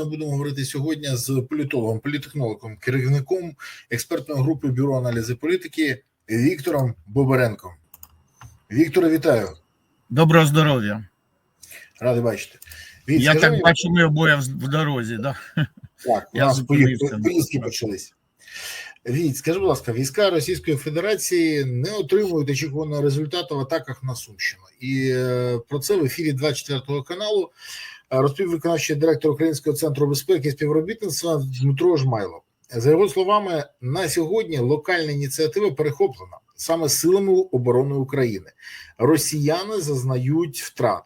ми будемо говорити сьогодні з політологом, політехнологом, керівником експертної групи бюро аналізу політики Віктором Бобаренком. Вікторе, вітаю. Доброго здоров'я. Радий бачити. Вік, Я так бачу, ми обоє в дорозі, да? Так, у Я нас поїздки, почались. Віть, скажи, будь ласка, війська Російської Федерації не отримують очікуваного результату в атаках на Сумщину. І е, про це в ефірі 24 каналу розповів виконавчий директор Українського центру безпеки і співробітництва Дмитро Жмайло. За його словами, на сьогодні локальна ініціатива перехоплена саме силами оборони України. Росіяни зазнають втрат.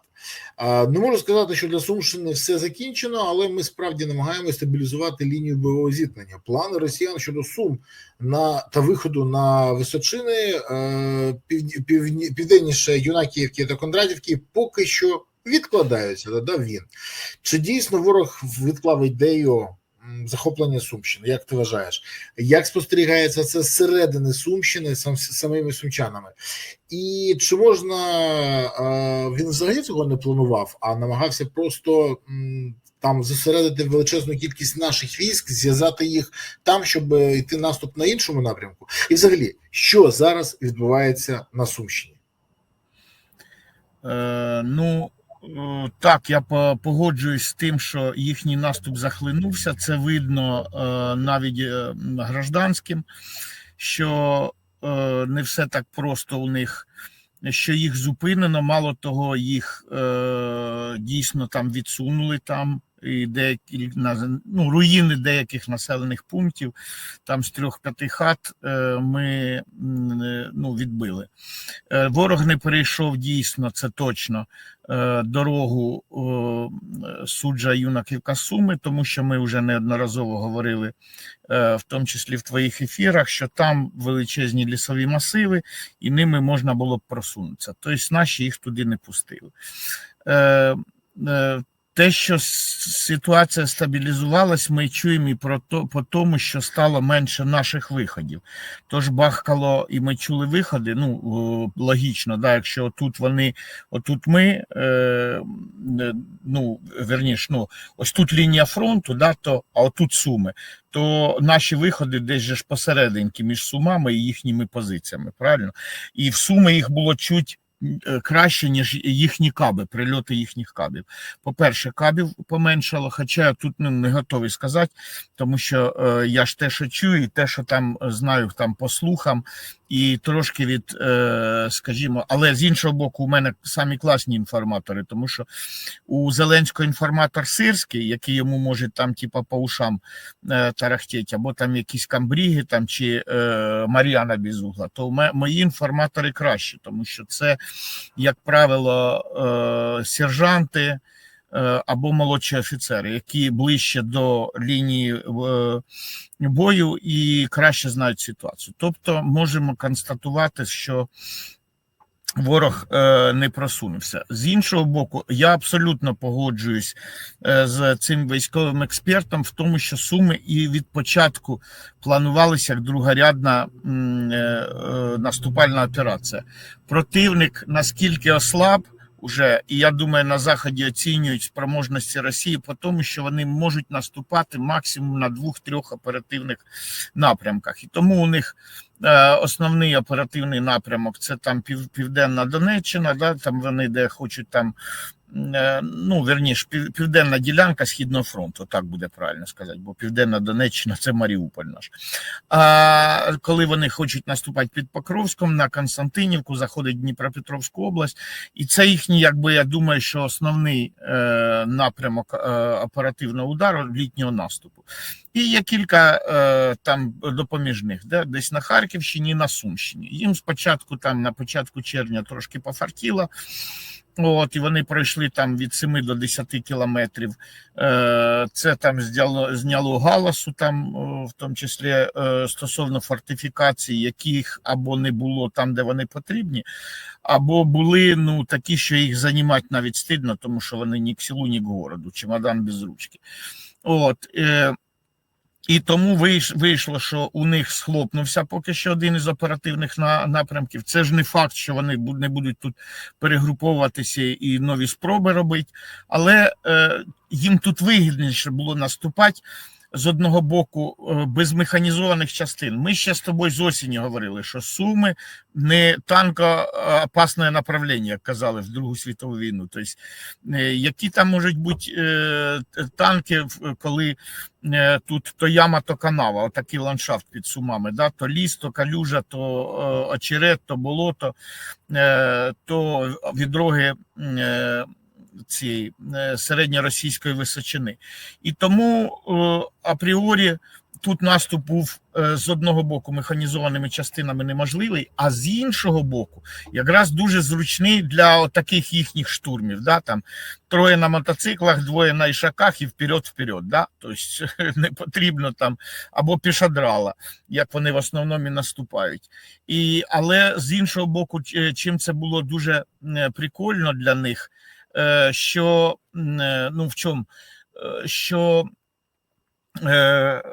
Не можу сказати, що для Сумщини все закінчено, але ми справді намагаємося стабілізувати лінію бойового зіткнення. Плани росіян щодо сум на та виходу на височини е, пів, південніше Юнакіївки та Кондратівки поки що відкладаються. Додав він. Чи дійсно ворог відклав ідею захоплення Сумщини? Як ти вважаєш? Як спостерігається це зсередини Сумщини сам, самими сумчанами? І чи можна він взагалі цього не планував, а намагався просто там зосередити величезну кількість наших військ, зв'язати їх там, щоб йти наступ на іншому напрямку? І взагалі, що зараз відбувається на Сумщині? Е, ну, так, я по- погоджуюсь з тим, що їхній наступ захлинувся. Це видно е, навіть е, гражданським, що е, не все так просто у них. Що їх зупинено, мало того, їх дійсно там відсунули там і деякі ну, руїни деяких населених пунктів, там з трьох-п'яти хат е, ми е, ну, відбили. Е, Ворог не перейшов дійсно, це точно дорогу суджа юнаківка Суми, тому що ми вже неодноразово говорили, в тому числі в твоїх ефірах, що там величезні лісові масиви, і ними можна було б просунутися. Тобто наші їх туди не пустили. Те, що ситуація стабілізувалась, ми чуємо і про то, по тому, що стало менше наших виходів. Тож бахкало, і ми чули виходи. Ну логічно, да, якщо тут вони, отут ми, е, е, ну верніш, ну ось тут лінія фронту, да, то а отут суми, то наші виходи десь же ж посерединки між сумами і їхніми позиціями. Правильно? І в суми їх було чуть. Е, Краще, ніж їхні каби, прильоти їхніх кабів. По-перше, кабів поменшало, хоча я тут ну, не готовий сказати, тому що е, я ж те, що чую, і те, що там е, знаю там по слухам, і трошки від, е, скажімо, але з іншого боку, у мене самі класні інформатори, тому що у Зеленського інформатор сирський, який йому може там, типа, по ушам е, тарахтеть, або там якісь камбріги там чи е, Мар'яна Безугла, то мої інформатори кращі, тому що це, як правило, е, сержанти або молодші офіцери, які ближче до лінії е, бою і краще знають ситуацію. Тобто, можемо констатувати, що ворог е, не просунувся. З іншого боку, я абсолютно погоджуюсь е, з цим військовим експертом в тому, що суми і від початку планувалися як другорядна е, е, наступальна операція. Противник наскільки ослаб. Уже і я думаю, на заході оцінюють спроможності Росії по тому, що вони можуть наступати максимум на двох-трьох оперативних напрямках, і тому у них е, основний оперативний напрямок це там пів, південна Донеччина, да, там вони де хочуть там. Е, Ну, верніше, пів, південна ділянка Східного фронту, так буде правильно сказати, бо Південна Донеччина це Маріуполь наш. А коли вони хочуть наступати під Покровськом на Константинівку, заходить Дніпропетровську область, і це їхній, якби я думаю, що основний е, напрямок е, оперативного удару літнього наступу. І є кілька е, там допоміжних, де десь на Харківщині, на Сумщині. Їм спочатку, там на початку червня, трошки пофартіло. От, і вони пройшли там від 7 до 10 кілометрів. Е, Це там зняло, зняло галасу, там, в тому числі е, стосовно фортифікацій, яких або не було там, де вони потрібні, або були ну, такі, що їх займати навіть стидно, тому що вони ні к селу, ні к городу, чемодан без ручки. От, е, І тому вийш- вийшло, що у них схлопнувся поки що один із оперативних на- напрямків. Це ж не факт, що вони не будуть тут перегруповуватися і нові спроби робити, але е, їм тут вигідніше було наступати з одного боку е, без механізованих частин. Ми ще з тобою з осені говорили, що Суми не танкоопасне направлення, як казали в Другу світову війну. Тобто, е, які там можуть бути е, танки, коли тут то яма, то канава, отакий ландшафт під Сумами. Да? То ліс, то калюжа, то очерет, то болото, то відроги цієї е, середньоросійської височини. І тому е, апріорі тут наступ був е, з одного боку механізованими частинами неможливий, а з іншого боку, якраз дуже зручний для таких їхніх штурмів. Да? Там троє на мотоциклах, двоє на ішаках і вперед-вперед. Да? Тобто не потрібно там або пішадрала, як вони в основному наступають. І, але з іншого боку, чим це було дуже прикольно для них, що м, е, ну в чому, Е, що е,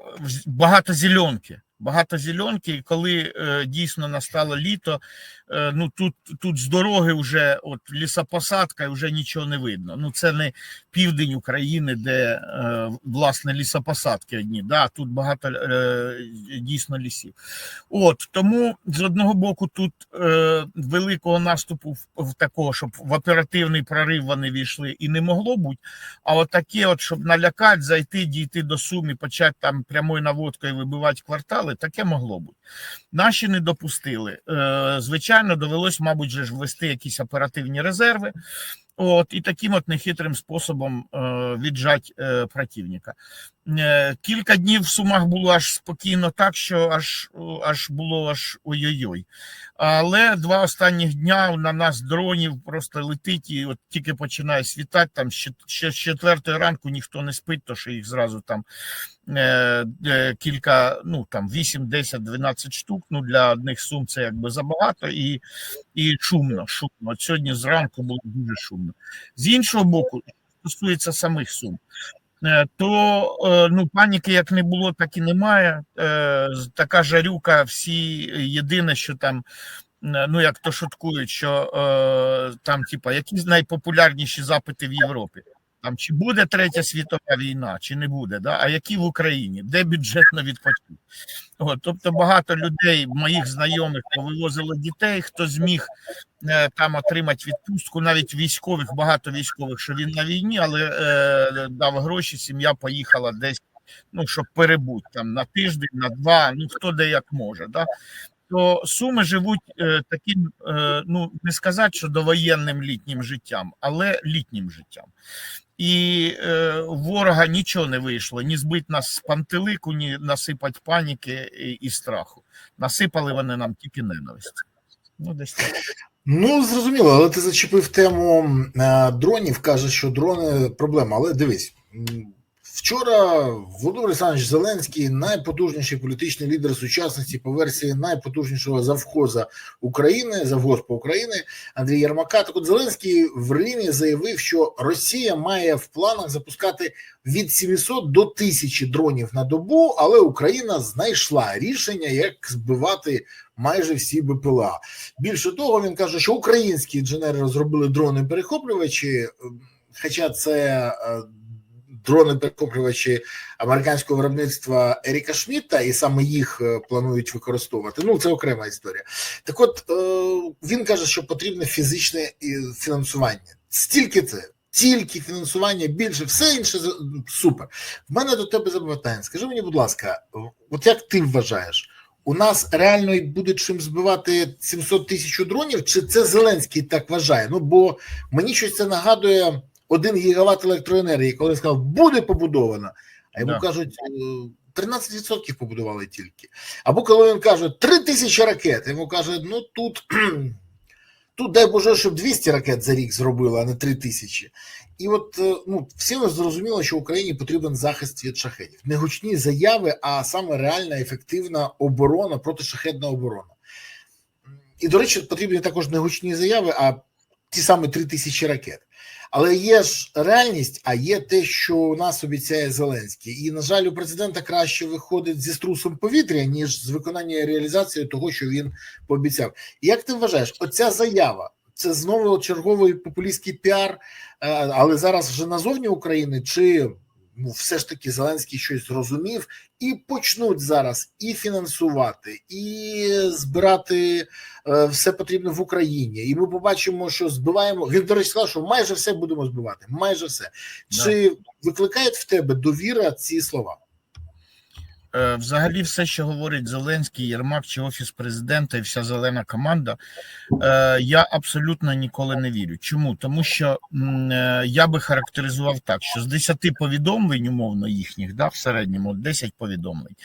багато зеленки. Багато зеленки, і коли е, дійсно настало літо, е, ну тут, тут з дороги вже от лісопосадка, і вже нічого не видно. Ну це не південь України, де е, власне лісопосадки одні. Да, тут багато е, дійсно лісів. От тому з одного боку, тут е, великого наступу в, в такого, щоб в оперативний прорив вони війшли, і не могло бути. А от таке, от щоб налякати, зайти, дійти до Суми, почати там прямою наводкою вибивати квартали, таке могло бути. Наші не допустили. Е, звичайно, довелось, мабуть, же ж ввести якісь оперативні резерви. От і таким от нехитрим способом е, віджать е, противника. Е, кілька днів в Сумах було аж спокійно, так що аж, аж було аж ой-ой-ой. Але два останніх дня на нас дронів просто летить, і от тільки починає світати, там ще, з четвертої ранку ніхто не спить, то що їх зразу там е, е, кілька, ну там 8, 10, 12 штук. Ну для одних сум це якби забагато і, і шумно. шумно. От сьогодні зранку було дуже шумно. З іншого боку, стосується самих сум. Е, То е, ну паніки як не було, так і немає. Е, Така жарюка, всі єдине, що там ну як то шуткують, що е, там, типа, які найпопулярніші запити в Європі? Там чи буде третя світова війна, чи не буде, да? а які в Україні, де бюджет на відпочинок? От, тобто багато людей, моїх знайомих, повивозило дітей, хто зміг е, там отримати відпустку, навіть військових, багато військових, що він на війні, але е, дав гроші, сім'я поїхала десь, ну, щоб перебути там на тиждень, на два, ну хто де як може. Да? То суми живуть е, таким, е, ну не сказати, що довоєнним літнім життям, але літнім життям. І е, ворога нічого не вийшло, ні збити нас з пантелику, ні насипати паніки і, і страху. Насипали вони нам тільки ненависті. Ну, десь так. Ну, зрозуміло, але ти зачепив тему е, дронів, каже, що дрони проблема. Але дивись, вчора Володимир Олександрович Зеленський, найпотужніший політичний лідер сучасності по версії найпотужнішого завхоза України, завгоспа України Андрій Єрмака. Так от Зеленський в Римі заявив, що Росія має в планах запускати від 700 до 1000 дронів на добу, але Україна знайшла рішення, як збивати майже всі БПЛА. Більше того, він каже, що українські інженери розробили дрони-перехоплювачі, ем, хоча це е, дрони-перехоплювачі американського виробництва Еріка Шмідта, і саме їх е, планують використовувати. Ну, це окрема історія. Так от е, він каже, що потрібне фізичне е, фінансування. Стільки це. Тільки фінансування більше, все інше супер. В мене до тебе запитання. Скажи мені, будь ласка, от як ти вважаєш, у нас реально буде чим збивати 700 тисяч дронів, чи це Зеленський так вважає? Ну бо мені щось це нагадує один гігават електроенергії, коли сказав, буде побудовано, а йому Да. кажуть. е, 13% побудували тільки. Або коли він каже 3 тисячі ракет, йому каже, ну тут, тут дай Боже, щоб 200 ракет за рік зробили, а не 3 тисячі. І от е, ну, всім зрозуміло, що Україні потрібен захист від шахетів. Не гучні заяви, а саме реальна ефективна оборона, протишахетна оборона. І, до речі, потрібні також не гучні заяви, а ті самі 3 тисячі ракет. Але є ж реальність, а є те, що у нас обіцяє Зеленський. І, на жаль, у президента краще виходить зі струсом повітря, ніж з виконання реалізації того, що він пообіцяв. Як ти вважаєш, оця заява це знову черговий популістський піар, е, але зараз вже назовні України, чи все ж таки Зеленський щось зрозумів і почнуть зараз і фінансувати, і збирати е, все потрібне в Україні. І ми побачимо, що збиваємо. Він, до речі, сказав, що майже все будемо збивати. Майже все. Чи викликають в тебе довіра ці слова? Е, Взагалі, все, що говорить Зеленський, Єрмак чи Офіс президента і вся зелена команда, е, я абсолютно ніколи не вірю. Чому? Тому що е, я би характеризував так, що з 10 повідомлень, умовно їхніх, да, в середньому 10 повідомлень,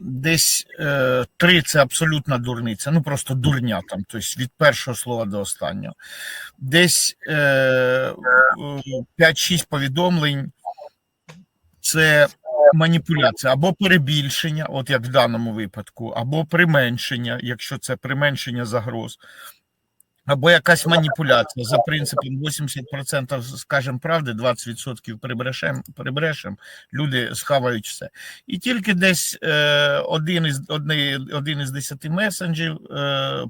десь е, 3 це абсолютна дурниця, ну просто дурня там, тобто від першого слова до останнього. Десь е, е, 5-6 повідомлень це маніпуляція або перебільшення, от як в даному випадку, або применшення, якщо це применшення загроз, або якась маніпуляція за принципом 80% скажемо правди, 20% прибрешем, прибрешем, люди схавають все. І тільки десь е, один із одне, один із десяти месенджів, е, е,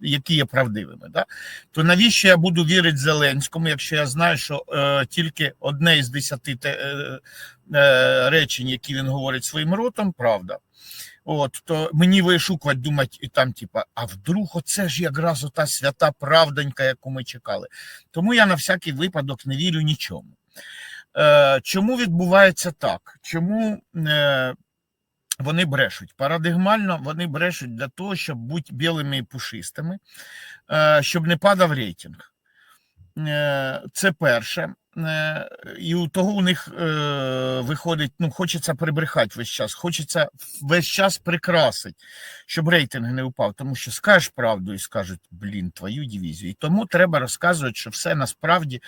які є правдивими. Да? То навіщо я буду вірити Зеленському, якщо я знаю, що е, тільки одне із десяти те, е, е, речень, які він говорить своїм ротом, правда. От, то мені вишукувати, думати, і там, типа, а вдруг оце ж якраз ота свята правдонька, яку ми чекали. Тому я на всякий випадок не вірю нічому. Е, чому відбувається так? Чому е, вони брешуть? Парадигмально вони брешуть для того, щоб бути білими і пушистими, е, щоб не падав рейтинг. Е, це перше. Е, І у того у них е, виходить, ну, хочеться прибрехати весь час, хочеться весь час прикрасити, щоб рейтинг не впав. Тому що скажеш правду і скажуть, блін, твою дивізію. І тому треба розказувати, що все насправді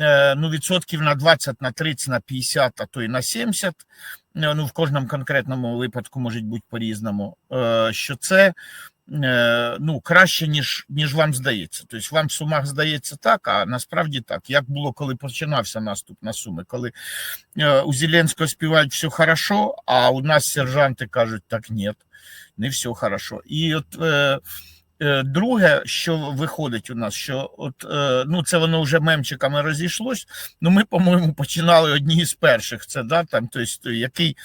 е, ну, відсотків на 20, на 30, на 50, а то і на 70. е, Ну, в кожному конкретному випадку може бути по-різному. Що це ну, краще, ніж, ніж вам здається. Тобто вам в Сумах здається так, а насправді так. Як було, коли починався наступ на Суми, коли е, у Зеленського співають все хорошо, а у нас сержанти кажуть, так ні, не все хорошо. І от е, е, друге, що виходить у нас, що от, е, ну, це воно вже мемчиками розійшлось, ну ми, по-моєму, починали одні із перших. Це да, там, тобто, який е,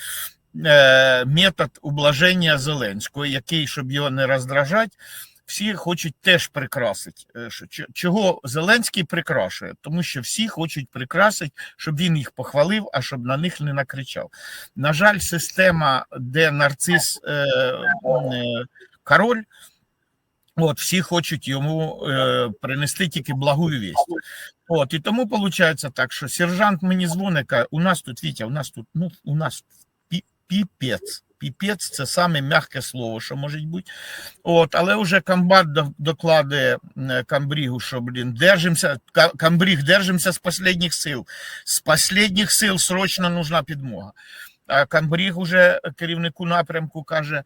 метод ублаження Зеленського, який, щоб його не роздражати, всі хочуть теж прикрасити. Е, Чого Зеленський прикрашує? Тому що всі хочуть прикрасити, щоб він їх похвалив, а щоб на них не накричав. На жаль, система, де нарцис е, е, король. От, всі хочуть йому е, принести тільки благу вість. От, і тому виходить так, що сержант мені дзвонить, каже, у нас тут, Вітя, у нас тут, ну, у нас піпець. Піпець це саме м'яке слово, що може бути. От, але вже комбат докладає е, Камбрігу, що, блін, держимося, Камбріг, держимося з останніх сил. З останніх сил срочно нужна підмога. А Камбріг уже керівнику напрямку каже,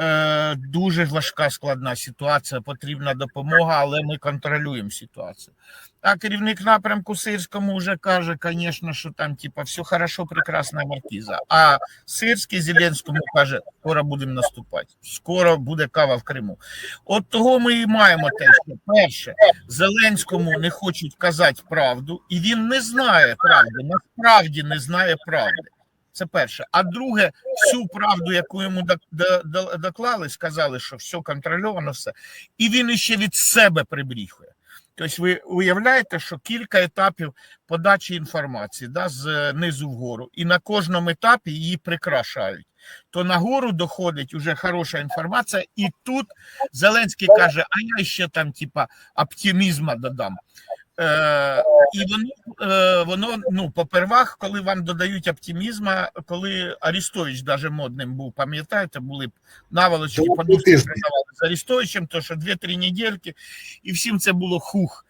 е, дуже важка складна ситуація, потрібна допомога, але ми контролюємо ситуацію. А керівник напрямку Сирському вже каже, звісно, що там типа все хорошо, прекрасна маркіза. А Сирський Зеленському каже, скоро будемо наступати, скоро буде кава в Криму. От того ми і маємо те, що перше, Зеленському не хочуть казати правду, і він не знає правди, насправді не знає правди. Це перше. А друге, всю правду, яку йому док- до- до- доклали, сказали, що все контрольовано, все. І він іще від себе прибріхує. Тобто, ви уявляєте, що кілька етапів подачі інформації да, з низу вгору, і на кожному етапі її прикрашають. То нагору доходить уже хороша інформація, і тут Зеленський каже: а я ще там, типа, оптимізма додам. Е, і воно, е, воно ну, попервах, коли вам додають оптимізма, коли Арістович даже модним був, пам'ятаєте, були наволочки подушки продавали з Арістовичем, то що 2-3 недельки, і всім це було хух.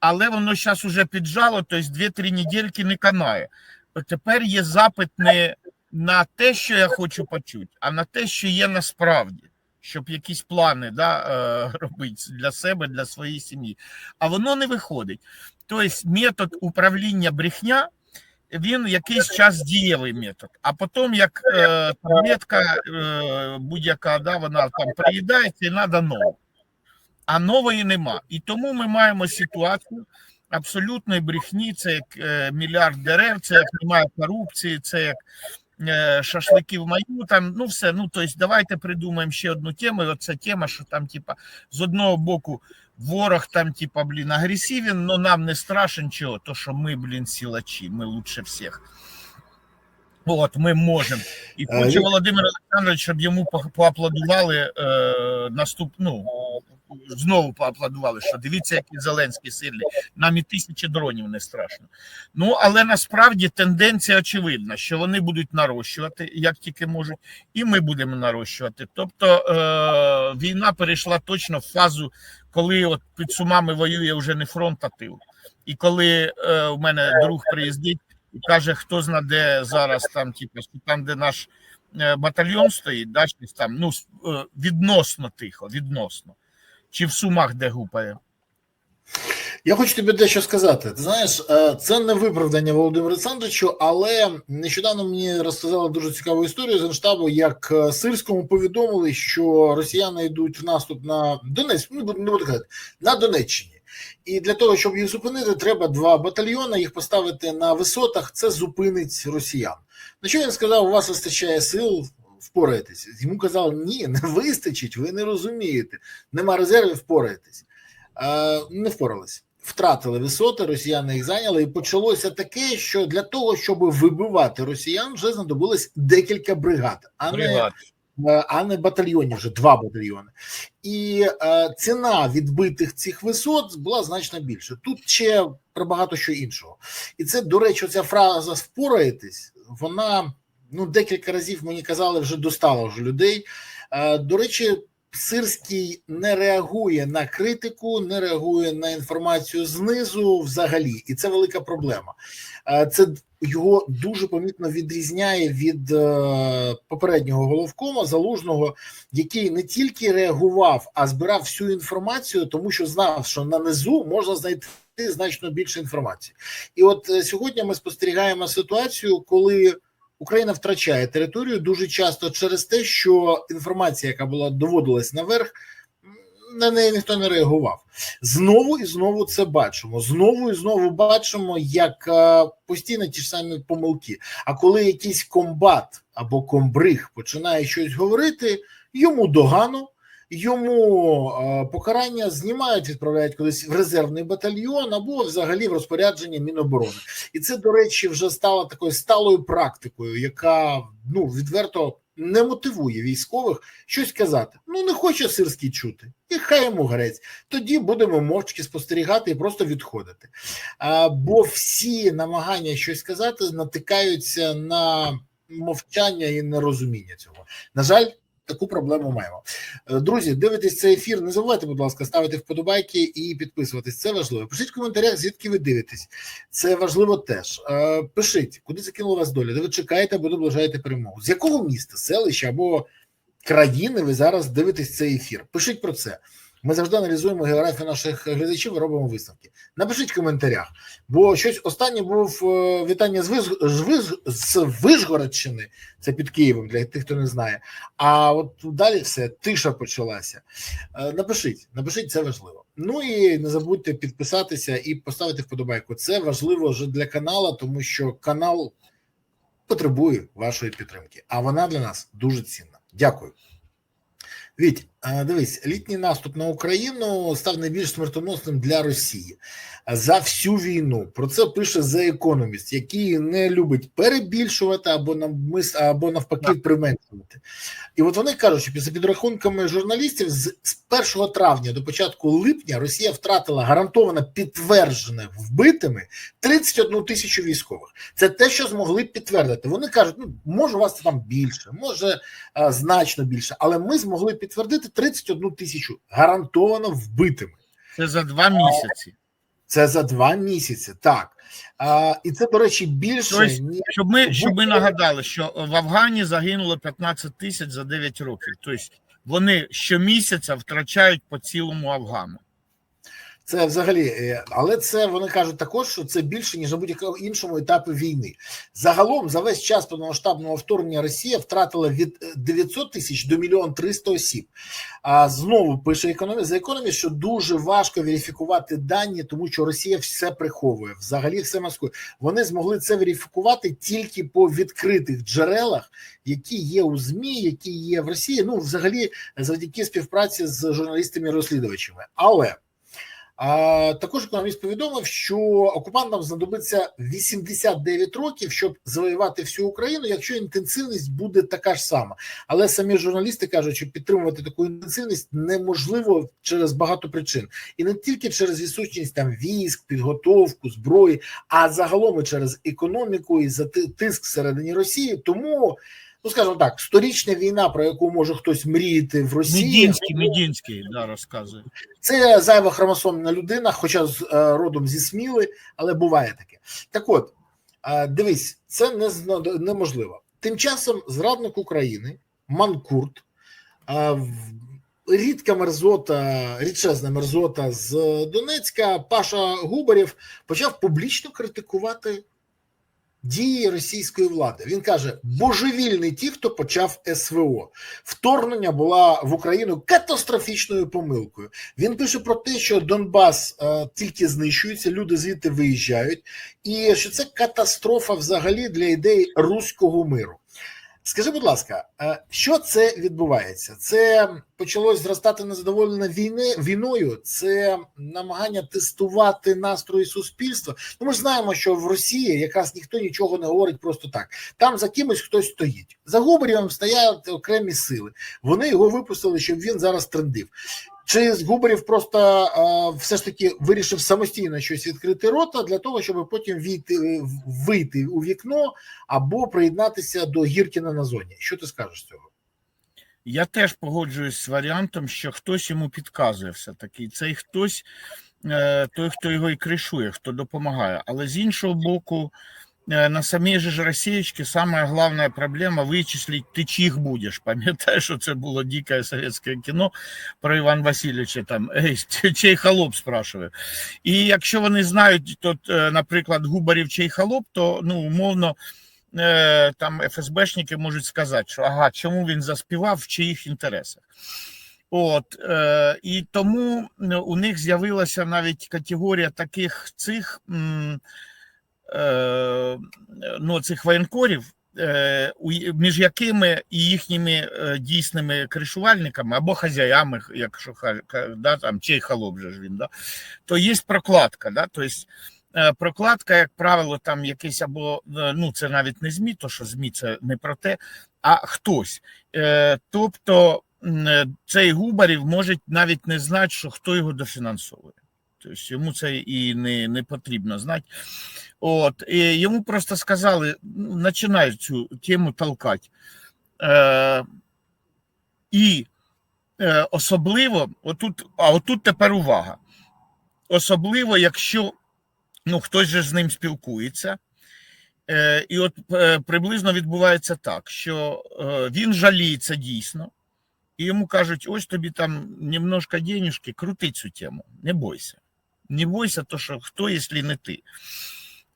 Але воно зараз уже піджало, тобто 2-3 недельки не канає. Тепер є запит не на те, що я хочу почути, а на те, що є насправді. Щоб якісь плани да, е, робити для себе, для своєї сім'ї. А воно не виходить. Тобто метод управління брехня. Він якийсь час дієвий метод, а потім, як е, таблетка е, будь-яка, да, вона там приїдається і треба нову. А нової нема. І тому ми маємо ситуацію абсолютної брехні, це як е, мільярд дерев, це як немає корупції, це як е, шашлики маю, там, ну все. Ну, тобто, давайте придумаємо ще одну тему. І оця тема, що там, типа, з одного боку, ворог там, типа, блін, агресивен, але нам не страшен чого, то що ми, блін, силачі, ми лучше всіх. От, ми можемо. І Е, хоче Володимир Олександрович, щоб йому поаплодували е, наступ, ну, знову поаплодували, що дивіться, який Зеленський сильний. Нам і тисячі дронів не страшно. Ну, але насправді тенденція очевидна, що вони будуть нарощувати, як тільки можуть, і ми будемо нарощувати. Тобто е, війна перейшла точно в фазу, коли от під сумами воює вже не фронт, а тил. І коли е, у мене друг приїздить і каже, хто зна, де зараз там, типу, там, де наш е, батальйон стоїть, да, там, ну, е, відносно тихо, відносно. Чи в сумах де гупає. Я хочу тобі дещо сказати. Ти знаєш, е, це не виправдання Володимиру Олександровичу, але нещодавно мені розказали дуже цікаву історію з Генштабу, як е, Сирському повідомили, що росіяни йдуть в наступ на Донецьк, ну, не буду- казати, на Донеччині. І для того, щоб їх зупинити, треба два батальйони, їх поставити на висотах. Це зупинить росіян. На що він сказав, у вас вистачає сил, впораєтесь. Йому казали, ні, не вистачить, ви не розумієте. Нема резервів, впораєтесь. Е, не впорались. Втратили висоти, росіяни їх зайняли, і почалося таке, що для того, щоб вибивати росіян, вже знадобилось декілька бригад, а не Бригад. е, а не батальйонів, вже два батальйони. І е, ціна відбитих цих висот була значно більше. Тут ще про багато що іншого. І це, до речі, ця фраза впораєтесь, вона ну декілька разів мені казали, вже достала вже людей. Е, до речі, Сирський не реагує на критику, не реагує на інформацію знизу взагалі, і це велика проблема. Е, Це його дуже помітно відрізняє від е, попереднього головкома залужного, який не тільки реагував, а збирав всю інформацію, тому що знав, що на низу можна знайти значно більше інформації. І от сьогодні ми спостерігаємо ситуацію, коли Україна втрачає територію дуже часто через те, що інформація, яка була доводилась наверх, на неї ніхто не реагував. Знову і знову це бачимо. Знову і знову бачимо, як е, постійно ті ж самі помилки. А коли якийсь комбат або комбриг починає щось говорити, йому догану. Йому е, покарання знімають, відправляють кудись в резервний батальйон або взагалі в розпорядження Міноборони. І це, до речі, вже стало такою сталою практикою, яка ну відверто не мотивує військових щось казати. Ну не хоче сирський чути, і хай йому грець. Тоді будемо мовчки спостерігати і просто відходити. А, бо всі намагання щось сказати натикаються на мовчання і нерозуміння цього. На жаль. Таку проблему маємо. Е, Друзі, дивитесь цей ефір. Не забувайте, будь ласка, ставити вподобайки і підписуватись. Це важливо. Пишіть в коментарях, звідки ви дивитесь. Це важливо теж. Е, Пишіть, куди закинула вас доля, де ви чекаєте або наближаєте перемогу. З якого міста, селища або країни ви зараз дивитесь цей ефір? Пишіть про це. Ми завжди аналізуємо географію наших глядачів і робимо висновки. Напишіть в коментарях, бо щось останнє був е, вітання з, Виз... з, Виз... з Вишгородщини, це під Києвом, для тих, хто не знає. А от далі все, тиша почалася. Е, Напишіть, напишіть, це важливо. Ну і не забудьте підписатися і поставити вподобайку. Це важливо вже для канала, тому що канал потребує вашої підтримки, а вона для нас дуже цінна. Дякую. Віть, дивись, літній наступ на Україну став найбільш смертоносним для Росії за всю війну. Про це пише The Economist, який не любить перебільшувати або навмис, або навпаки применшувати. І от вони кажуть, що за підрахунками журналістів, з, з 1 травня до початку липня Росія втратила гарантовано підтверджене вбитими 31 тисячу військових. Це те, що змогли підтвердити. Вони кажуть, ну може у вас там більше, може а, значно більше, але ми змогли підтвердити 31 тисячу гарантовано вбитими. Це за два місяці. Це за два місяці. Так а, і це, до речі, більше Тобто, ні... Щоб ми, щоб ми нагадали, що в Афгані загинуло 15 тисяч за 9 років. Тобто вони щомісяця втрачають по цілому Афгану. Це взагалі, е, але це вони кажуть також, що це більше ніж на будь-якому іншому етапі війни. Загалом за весь час повномасштабного вторгнення Росія втратила від е, 900 тисяч до мільйон 300 осіб. А знову пише економіст за економіст, що дуже важко верифікувати дані, тому що Росія все приховує, взагалі все маскує. Вони змогли це верифікувати тільки по відкритих джерелах, які є у змі, які є в Росії. Ну, взагалі, завдяки співпраці з журналістами-розслідувачами. Але а також економіст повідомив, що окупантам знадобиться 89 років, щоб завоювати всю Україну, якщо інтенсивність буде така ж сама. Але самі журналісти кажуть, що підтримувати таку інтенсивність неможливо через багато причин, і не тільки через відсутність там військ, підготовку, зброї, а загалом і через економіку і за тиск всередині Росії. Тому. Ну, скажімо так, сторічна війна, про яку може хтось мріяти в Росії, Медінський, Медінський, да, розказує. це зайва хромосомна людина, хоча з е, родом зі Сміли, але буває таке. Так от, е, дивись, це не неможливо. Тим часом зрадник України Манкурт, е, рідка мерзота, рідчезна мерзота з Донецька, Паша Губарєв почав публічно критикувати дії російської влади. Він каже: божевільний ті, хто почав СВО. Вторгнення була в Україну катастрофічною помилкою. Він пише про те, що Донбас е, тільки знищується, люди звідти виїжджають, і що це катастрофа взагалі для ідеї руського миру. Скажи, будь ласка, е, що це відбувається? Це почалось зростати незадоволення війни війною. Це намагання тестувати настрої суспільства. Ну, ми ж знаємо, що в Росії якраз ніхто нічого не говорить просто так. Там за кимось хтось стоїть. За Губарєвим стоять окремі сили. Вони його випустили, щоб він зараз трендив. Чи Губарів просто все ж таки вирішив самостійно щось відкрити рота для того, щоб потім війти, вийти у вікно або приєднатися до Гіркіна на зоні? Що ти скажеш з цього? Я теж погоджуюсь з варіантом, що хтось йому підказує все-таки. Цей хтось, е, той, хто його і кришує, хто допомагає. Але з іншого боку, на самій же ж Росієчці саме головна проблема вичислити, ти чих будеш. Пам'ятаєш, що це було дике совєтське кіно про Іван Васильовича, там, ей, чий холоп спрашиває. І якщо вони знають, то, е, наприклад, Губарів чий холоп, то ну, умовно там ФСБшники можуть сказати, що ага, чому він заспівав в чиїх інтересах. От, е, і тому е, у них з'явилася навіть категорія таких цих, м, ну, цих воєнкорів, е, між якими і їхніми е, дійсними кришувальниками або хазяями, якщо да, там, чий холоп же ж він, да, то є прокладка. Да, тобто, Е, Прокладка, як правило, там якийсь або е, ну це навіть не ЗМІ, то що ЗМІ це не про те, а хтось. Е, Тобто е, цей Губарів може навіть не знати, що хто його дофінансовує. Тобто йому це і не, не потрібно знати. От, і йому просто сказали: починай цю тему толкати. Е, і е, особливо, отут, а отут тепер увага. Особливо, якщо ну, хтось же з ним спілкується. Е, і от е, приблизно відбувається так, що е, він жаліється дійсно, і йому кажуть: ось тобі там немножко денежки, крути цю тему, не бойся. Не бойся, то що хто, якщо не ти.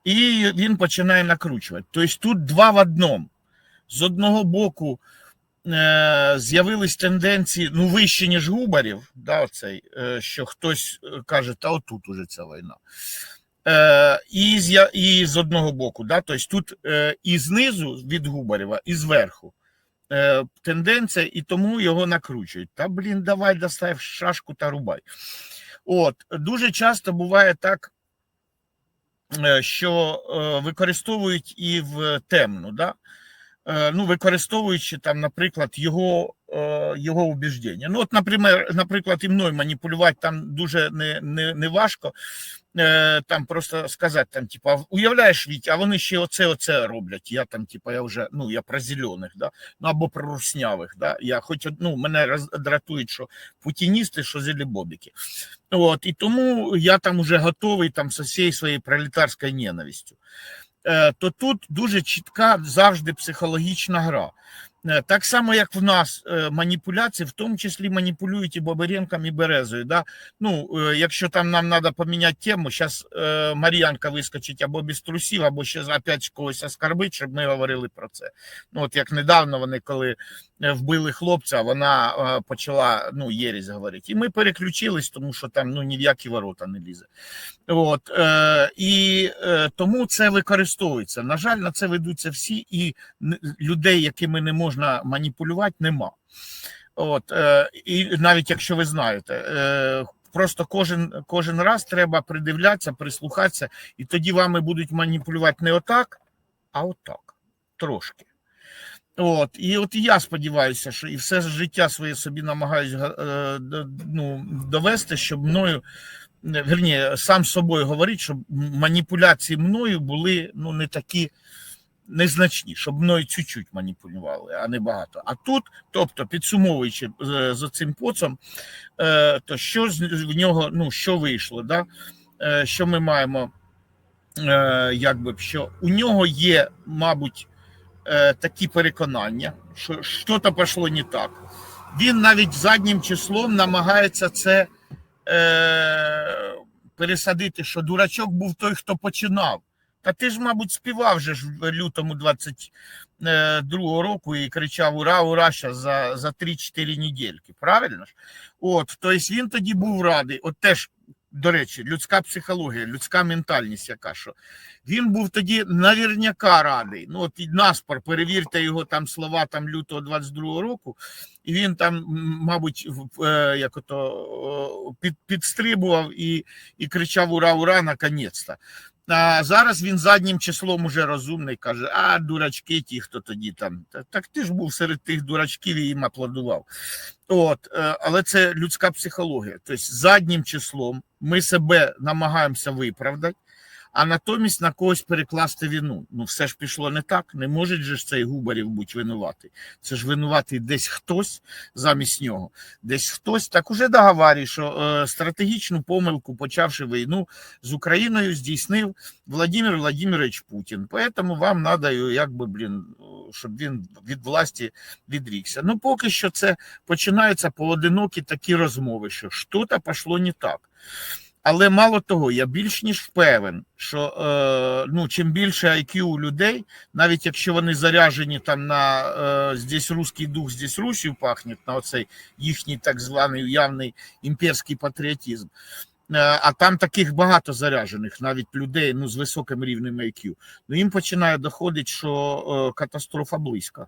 І він починає накручувати. Тобто тут два в одному. З одного боку, е, з'явились тенденції ну, вищі, ніж Губарів, да, оцей, е, що хтось е, каже, та отут уже ця війна. Е, і, з, і з одного боку, да, тобто тут е, і знизу від Губарєва, і зверху е, тенденція, і тому його накручують. Та блін, давай достав шашку та рубай. От, дуже часто буває так, е, що е, використовують і в темну, да? Е, ну, використовуючи там, наприклад, його, його убіждення. Ну, от, наприклад, наприклад, і мною маніпулювати там дуже не, не, не важко. Е, Там просто сказати, там, типа, уявляєш, Віть, а вони ще оце, оце роблять. Я там, типа, я вже, ну, я про зелених, да? ну, або про руснявих. Да? Я хоч, ну, мене роз- дратують, що путіністи, що зелебобіки. От, і тому я там уже готовий там со всією своєю пролетарською ненавистю. Е, то тут дуже чітка завжди психологічна гра. Е, Так само, як в нас е, маніпуляції, в тому числі маніпулюють і Бобиренком, і Березою. Да? Ну, е, якщо там нам треба поміняти тему, зараз Мар'янка вискочить або без трусів, або ще опять когось оскорбить, щоб ми говорили про це. Ну, от як недавно вони, коли вбили хлопця, вона е, почала ну, єрість говорити. І ми переключились, тому що там ну, ні в які ворота не лізе. От, е, і е, тому це використовується. На жаль, на це ведуться всі, і людей, якими не можна маніпулювати, нема. От, е, і навіть якщо ви знаєте, е, просто кожен, кожен раз треба придивлятися, прислухатися, і тоді вами будуть маніпулювати не отак, а отак. Трошки. От, і от і я сподіваюся, що і все життя своє собі намагаюся е, ну, довести, щоб мною верні, сам собою говорить, щоб маніпуляції мною були ну, не такі незначні, щоб мною чуть-чуть маніпулювали, а не багато. А тут, тобто, підсумовуючи е, за цим поцом, е, то що в нього, ну, що вийшло, да? е, що ми маємо, е, якби, що у нього є, мабуть, е, такі переконання, що щось пішло не так. Він навіть заднім числом намагається це е, пересадити, що дурачок був той, хто починав. Та ти ж, мабуть, співав же ж в лютому 22-го року і кричав Ура, ура! щас за, за 3-4 недільки. Правильно ж? От, тобто він тоді був радий. От теж, до речі, людська психологія, людська ментальність, яка що. Він був тоді навірняка радий. Ну, от і наспор, перевірте його там слова там лютого 22-го року, і він там, мабуть, е, як ото, під, підстрибував і, і кричав Ура, ура, наконець-то. А зараз він заднім числом уже розумний, каже: а дурачки, ті, хто тоді там. Так ти ж був серед тих дурачків і їм аплодував. От, е, але це людська психологія. Тобто, заднім числом ми себе намагаємося виправдати, а натомість на когось перекласти вину. Ну, все ж пішло не так. Не може же ж цей Губарів бути винуватий. Це ж винуватий десь хтось замість нього. Десь хтось так уже договарює, що е, стратегічну помилку, почавши війну з Україною, здійснив Владимир Владимирович Путін. Поэтому вам треба, якби, блін, щоб він від власті відрікся. Ну, поки що це починаються поодинокі такі розмови, що щось пішло не так. Але мало того, я більш ніж впевнен, що е, ну, чим більше IQ у людей, навіть якщо вони заряжені там на е, здесь русський дух, здесь Русію пахне, на оцей їхній так званий уявний імперський патріотизм. Е, А там таких багато заряджених, навіть людей ну, з високим рівнем IQ. Ну їм починає доходити, що е, катастрофа близька.